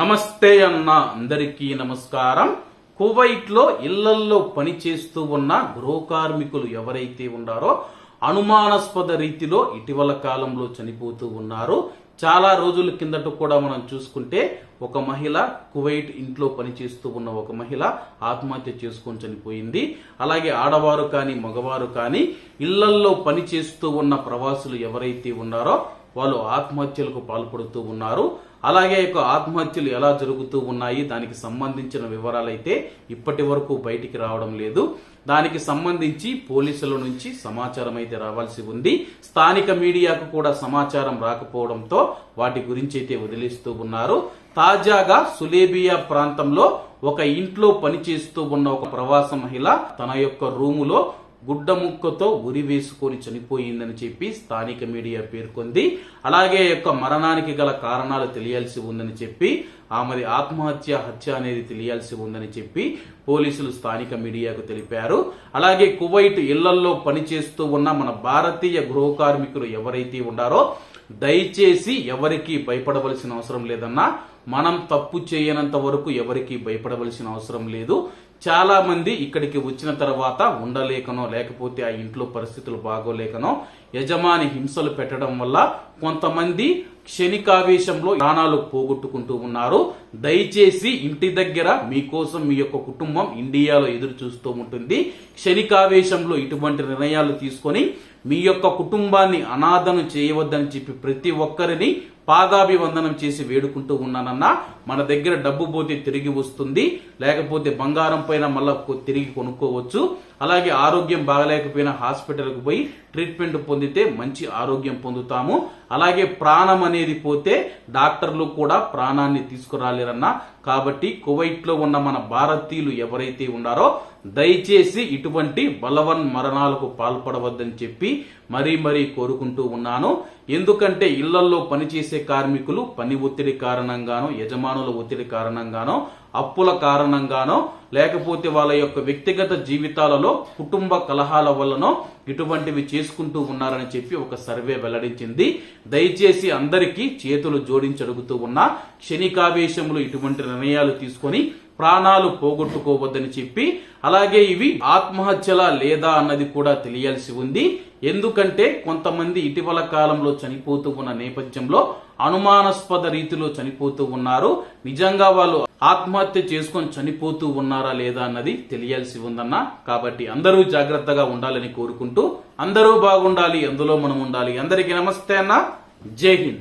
నమస్తే అన్న అందరికీ నమస్కారం. కువైట్లో ఇళ్ళల్లో పనిచేస్తూ ఉన్న గృహ కార్మికులు ఎవరైతే ఉన్నారో అనుమానాస్పద రీతిలో ఇటీవల కాలంలో చనిపోతూ ఉన్నారు. చాలా రోజుల కిందట కూడా మనం చూసుకుంటే ఒక మహిళ కువైట్ ఇంట్లో పనిచేస్తూ ఉన్న ఒక మహిళ ఆత్మహత్య చేసుకొని చనిపోయింది. అలాగే ఆడవారు కానీ మగవారు కానీ ఇళ్ళల్లో పనిచేస్తూ ఉన్న ప్రవాసులు ఎవరైతే ఉన్నారో వాళ్ళు ఆత్మహత్యలకు పాల్పడుతూ ఉన్నారు. అలాగే యొక్క ఆత్మహత్యలు ఎలా జరుగుతూ ఉన్నాయి? దానికి సంబంధించిన వివరాలైతే ఇప్పటి వరకు బయటికి రావడం లేదు. దానికి సంబంధించి పోలీసుల నుంచి సమాచారం అయితే రావాల్సి ఉంది. స్థానిక మీడియాకు కూడా సమాచారం రాకపోవడంతో వాటి గురించి అయితే వదిలిస్తూ ఉన్నారు. తాజాగా సులేబియా ప్రాంతంలో ఒక ఇంట్లో పనిచేస్తూ ఉన్న ఒక ప్రవాస మహిళ తన యొక్క రూములో గుడ్డ ముక్కతో ఉరి వేసుకొని చనిపోయిందని చెప్పి స్థానిక మీడియా పేర్కొంది. అలాగే యొక్క మరణానికి గల కారణాలు తెలియాల్సి ఉందని చెప్పి ఆమెది ఆత్మహత్య హత్య అనేది తెలియాల్సి ఉందని చెప్పి పోలీసులు స్థానిక మీడియాకు తెలిపారు. అలాగే కువైట్ ఇళ్ళల్లో పనిచేస్తూ ఉన్న మన భారతీయ గృహ కార్మికులు ఎవరైతే ఉన్నారో దయచేసి ఎవరికి భయపడవలసిన అవసరం లేదన్నా మనం తప్పు చేయనంత వరకు ఎవరికి భయపడవలసిన అవసరం లేదు. చాలా మంది ఇక్కడికి వచ్చిన తర్వాత ఉండలేకనో లేకపోతే ఆ ఇంట్లో పరిస్థితులు బాగోలేకనో యజమాని హింసలు పెట్టడం వల్ల కొంతమంది క్షణికావేశంలో ప్రాణాలు పోగొట్టుకుంటూ ఉన్నారు. దయచేసి ఇంటి దగ్గర మీకోసం మీ యొక్క కుటుంబం ఇండియాలో ఎదురు చూస్తూ ఉంటుంది. క్షణికావేశంలో ఇటువంటి నిర్ణయాలు తీసుకొని మీ యొక్క కుటుంబాన్ని అనాథను చేయవద్దని చెప్పి ప్రతి ఒక్కరిని పాదాభివందనం చేసి వేడుకుంటూ ఉన్నానన్నా మన దగ్గర డబ్బు పోతే తిరిగి వస్తుంది లేకపోతే బంగారం పైన మళ్ళా తిరిగి కొనుక్కోవచ్చు. అలాగే ఆరోగ్యం బాగలేకపోయినా హాస్పిటల్కి పోయి ట్రీట్మెంట్ పొందితే మంచి ఆరోగ్యం పొందుతాము. అలాగే ప్రాణం అనేది పోతే డాక్టర్లు కూడా ప్రాణాన్ని తీసుకురాలేరన్నా. కాబట్టి కువైట్లో ఉన్న మన భారతీయులు ఎవరైతే ఉన్నారో దయచేసి ఇటువంటి బలవన్ మరణాలకు పాల్పడవద్దని చెప్పి మరీ మరీ కోరుకుంటూ ఉన్నాను. ఎందుకంటే ఇళ్ళల్లో పనిచేసే కార్మికులు పని ఒత్తిడి కారణంగానో యజమానుల ఒత్తిడి కారణంగానో అప్పుల కారణంగానో లేకపోతే వాళ్ళ యొక్క వ్యక్తిగత జీవితాలలో కుటుంబ కలహాల వల్లనో ఇటువంటివి చేసుకుంటూ ఉన్నారని చెప్పి ఒక సర్వే వెల్లడించింది. దయచేసి అందరికీ చేతులు జోడించి అడుగుతూ ఉన్నా క్షణికావేశములు ఇటువంటి నిర్ణయాలు తీసుకొని ప్రాణాలు పోగొట్టుకోవద్దని చెప్పి అలాగే ఇవి ఆత్మహత్యలా లేదా అన్నది కూడా తెలియాల్సి ఉంది. ఎందుకంటే కొంతమంది ఇటీవల కాలంలో చనిపోతూ ఉన్న నేపథ్యంలో అనుమానాస్పద రీతిలో చనిపోతూ ఉన్నారు. నిజంగా వాళ్ళు ఆత్మహత్య చేసుకొని చనిపోతూ ఉన్నారా లేదా అన్నది తెలియాల్సి ఉందన్న. కాబట్టి అందరూ జాగ్రత్తగా ఉండాలని కోరుకుంటూ అందరూ బాగుండాలి అందులో మనం ఉండాలి. అందరికీ నమస్తే అన్న. జై హింద్.